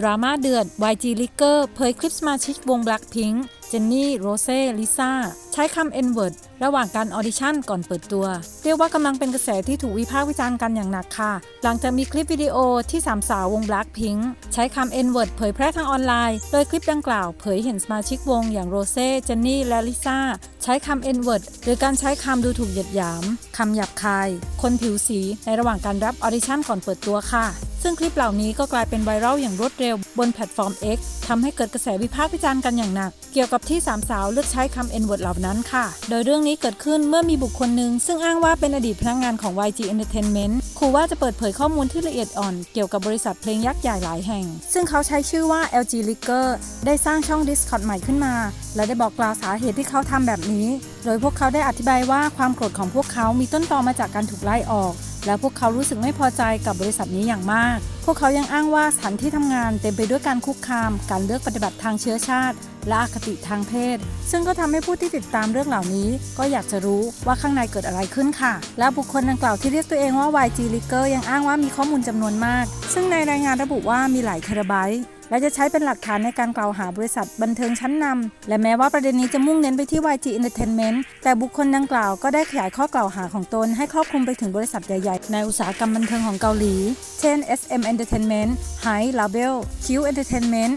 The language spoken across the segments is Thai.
ดราม่าเดือด YG l i g e r เผยคลิปสมาชิกวง Blackpink เจนนี่ โรเซ่ ลิซ่า ใช้คำ N-word ระหว่างการออดิชั่นก่อนเปิดตัว เรียกว่ากำลังเป็นกระแสที่ถูกวิพากษ์วิจารณ์กันอย่างหนักค่ะ หลังจากมีคลิปวิดีโอที่สามสาววง Blackpink ใช้คำ N-word เผยแพร่ทางออนไลน์ โดยคลิปดังกล่าวเผยเห็นสมาชิกวงอย่างโรเซ่ เจนนี่ และลิซ่า ใช้คำ N-word หรือการใช้คำดูถูกเหยียดหยาม คำหยาบคาย คนผิวสีในระหว่างการรับออดิชั่นก่อนเปิดตัวค่ะ ซึ่งคลิปเหล่านี้ก็กลายเป็นไวรัลอย่างรวดเร็วบนแพลตฟอร์ม X ทำให้เกิดกระแสวิพากษ์วิจารณ์กันอย่างหนัก เกี่ยวกับที่สามสาวเลือกใช้คำ N-word เหล่านั้นค่ะ โดยเรื่องนี้เกิดขึ้นเมื่อมีบุคคลหนึ่ง ซึ่งอ้างว่าเป็นอดีตพนักงานของ YG Entertainment ขู่ว่าจะเปิดเผยข้อมูลที่ละเอียดอ่อน เกี่ยวกับบริษัทเพลงยักษ์ใหญ่หลายแห่ง ซึ่งเขาใช้ชื่อว่า LG Liquor ได้สร้างช่อง Discord ใหม่ขึ้นมา และได้บอกกล่าวสาเหตุที่เขาทำแบบนี้ โดยพวกเขาได้อธิบายว่าความโกรธของพวกเขามีต้นตอมาจากการถูกไล่ออก แล้วพวกเขารู้สึกไม่พอใจกับบริษัทนี้อย่างมาก พวกเขายังอ้างว่าสถานที่ทำงานเต็มไปด้วยการคุกคาม การเลือกปฏิบัติทางเชื้อชาติ และอคติทางเพศ ซึ่งก็ทำให้ผู้ที่ติดตามเรื่องเหล่านี้ ก็อยากจะรู้ว่าข้างในเกิดอะไรขึ้นค่ะ และบุคคลดังกล่าวที่เรียกตัวเองว่า YG Liquor ยังอ้างว่ามีข้อมูลจำนวนมาก ซึ่งในรายงานระบุว่ามีหลายเทราไบต์ และจะใช้เป็นหลักฐานในการกล่าวหาบริษัทบันเทิงชั้นนำและแม้ว่าประเด็นนี้จะมุ่งเน้นไปที่ YG Entertainment แต่บุคคลดังกล่าวก็ได้ขยายข้อกล่าวหาของตน ให้ครอบคลุมไปถึงบริษัทใหญ่ๆ ในอุตสาหกรรมบันเทิงของเกาหลี เช่น SM Entertainment High Label Q Entertainment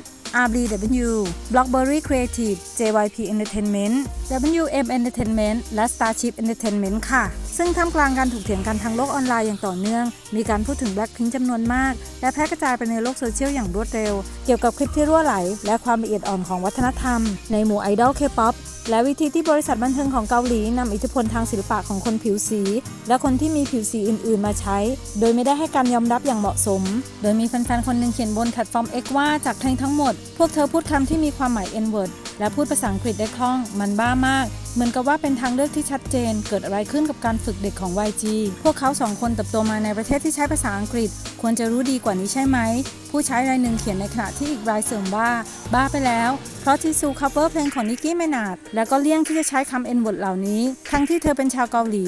RBW Blockberry Creative JYP Entertainment WM Entertainment และ Starship Entertainment ค่ะ ซึ่งท่ามกลางการถูกเถียงกันทางโลกออนไลน์อย่างต่อเนื่อง มีการพูดถึง Blackpink จำนวนมาก และแพร่กระจายไปในโลกโซเชียลอย่างรวดเร็ว เกี่ยวกับคลิปที่รั่วไหล และความละเอียดอ่อนของวัฒนธรรม ในหมู่ไอดอล K-POP และวิธีที่บริษัทบันเทิงของเกาหลีนำอิทธิพลทางศิลปะของคนผิวสี และคนที่มีผิวสีอื่น ๆ มาใช้ โดยไม่ได้ให้การยอมรับอย่างเหมาะสม โดยมีแฟนๆคนหนึ่งเขียนบนแพลตฟอร์ม X ว่าจากเพลงทั้งหมด พวกเธอพูดคำที่มีความหมาย N-word และพูดภาษาอังกฤษได้คล่องมันบ้ามาก เหมือนกับว่าเป็นทางเลือกที่ชัดเจน เกิดอะไรขึ้นกับการฝึกเด็กของ YG พวกเขาสองคนเติบโตมาในประเทศที่ใช้ภาษาอังกฤษ ควรจะรู้ดีกว่านี้ใช่ไหม ผู้ใช้รายหนึ่งเขียนในขณะที่อีกรายเสริมว่า บ้าไปแล้ว เพราะจีซูคัฟเวอร์เพลงของนิกกี้เมนาดและก็เลี่ยงที่จะใช้คำ N word เหล่านี้ ทั้งที่เธอเป็นชาวเกาหลี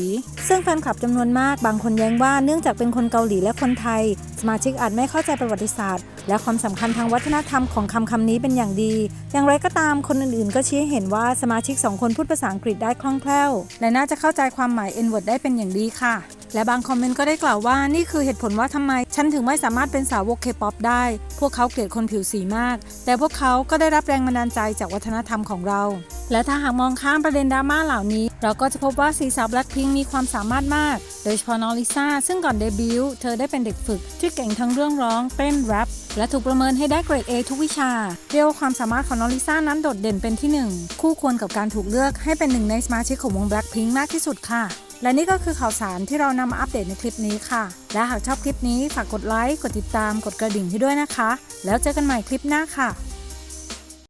ซึ่งแฟนคลับจำนวนมากบางคนแย้งว่าเนื่องจากเป็นคนเกาหลีและคนไทย สมาชิกอาจไม่เข้าใจประวัติศาสตร์ และความสำคัญทางวัฒนธรรมของคำคำนี้เป็นอย่างดี อย่างไรก็ตามคนอื่นๆ ก็ชี้ให้เห็นว่าสมาชิกสองคนพูดภาษาอังกฤษได้คล่องแคล่ว และน่าจะเข้าใจความหมาย N word ได้เป็นอย่างดีค่ะ และบางคอมเมนต์ก็ได้กล่าวว่านี่คือเหตุผลว่าทำไม ฉันถึงไม่สามารถเป็นสาวกเคป๊อปได้ พวกเขาเกลียดคนผิวสีมาก แต่พวกเขาก็ได้รับแรงบันดาลใจจากวัฒนธรรมของเรา และถ้าหากมองข้ามประเด็นดราม่าเหล่านี้ เราก็จะพบว่าสีสาวแบล็คพิงมีความสามารถมาก โดยเฉพาะน้องลิซ่าซึ่งก่อนเดบิวต์เธอได้เป็นเด็กฝึก ที่เก่งทั้งเรื่องร้องเต้นแรปและถูกประเมินให้ได้เกรด A ทุกวิชาเรียกว่าความสามารถของน้องลิซ่านั้นโดดเด่นเป็นที่หนึ่งคู่ควรกับการถูกเลือกให้เป็นหนึ่งในสมาชิกของวง Blackpink มากที่สุดค่ะ และนี่ก็คือข่าวสารที่เรานำมาอัปเดตในคลิปนี้ค่ะ และหากชอบคลิปนี้ฝากกดไลค์ กดติดตาม กดกระดิ่งให้ด้วยนะคะ แล้วเจอกันใหม่คลิปหน้าค่ะ